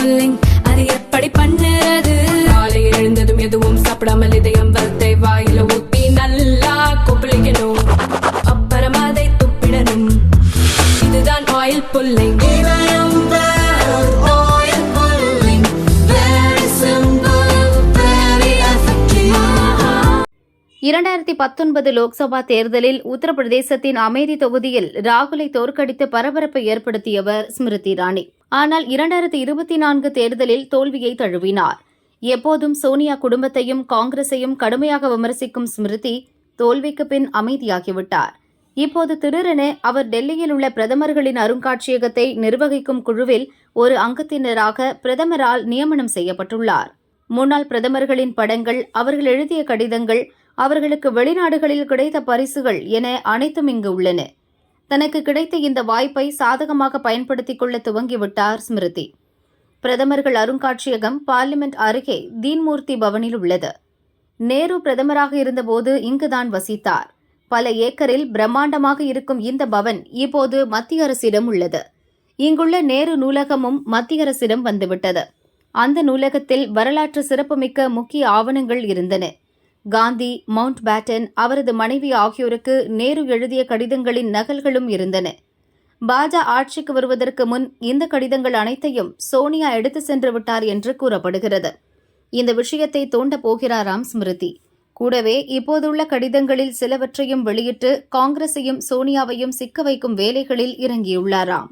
Pulling அது எப்படி பண்ணுறது? காலை எழுந்ததும் எதுவும் சாப்பிடாமல் இதயம் வளர்த்தை வாயில ஊத்தி நல்லா கொப்பளிக்கணும். அப்புறம் அதை துப்பிடணும். இதுதான் ஆயில் புல்லிங் இரண்டாயிரத்தி பத்தொன்பது லோக்சபா தேர்தலில் உத்தரப்பிரதேசத்தின் அமேதி தொகுதியில் ராகுலை தோற்கடித்து பரபரப்பை ஏற்படுத்தியவர் ஸ்மிருதி இரானி. ஆனால் இரண்டாயிரத்தி இருபத்தி நான்கு தேர்தலில் தோல்வியை தழுவினார். எப்போதும் சோனியா குடும்பத்தையும் காங்கிரஸையும் கடுமையாக விமர்சிக்கும் ஸ்மிருதி தோல்விக்கு பின் அமைதியாகிவிட்டார். இப்போது திடீரென அவர் டெல்லியில் உள்ள பிரதமர்களின் அருங்காட்சியகத்தை நிர்வகிக்கும் குழுவில் ஒரு அங்கத்தினராக பிரதமரால் நியமனம் செய்யப்பட்டுள்ளார். முன்னாள் பிரதமர்களின் படங்கள் அவர்கள் எழுதிய கடிதங்கள் அவர்களுக்கு வெளிநாடுகளில் கிடைத்த பரிசுகள் என அனைத்தும் இங்கு உள்ளன. தனக்கு கிடைத்த இந்த வாய்ப்பை சாதகமாக பயன்படுத்திக் கொள்ள துவங்கிவிட்டார் ஸ்மிருதி. பிரதமர்கள் அருங்காட்சியகம் பார்லிமெண்ட் அருகே தீன்மூர்த்தி பவனில் உள்ளது. நேரு பிரதமராக இருந்தபோது இங்குதான் வசித்தார். பல ஏக்கரில் பிரம்மாண்டமாக இருக்கும் இந்த பவன் இப்போது மத்திய அரசிடம் உள்ளது. இங்குள்ள நேரு நூலகமும் மத்திய அரசிடம் வந்துவிட்டது. அந்த நூலகத்தில் வரலாற்று சிறப்புமிக்க முக்கிய ஆவணங்கள் இருந்தன. காந்தி மவுண்ட் பேட்டன் அவரது மனைவி ஆகியோருக்கு நேரு எழுதிய கடிதங்களின் நகல்களும் இருந்தன. பாஜ ஆட்சிக்கு வருவதற்கு முன் இந்த கடிதங்கள் அனைத்தையும் சோனியா எடுத்து சென்று விட்டார் என்று கூறப்படுகிறது. இந்த விஷயத்தை தோண்ட போகிறாராம் ஸ்மிருதி. கூடவே இப்போதுள்ள கடிதங்களில் சிலவற்றையும் வெளியிட்டு காங்கிரஸையும் சோனியாவையும் சிக்க வைக்கும் வேலைகளில் இறங்கியுள்ளாராம்.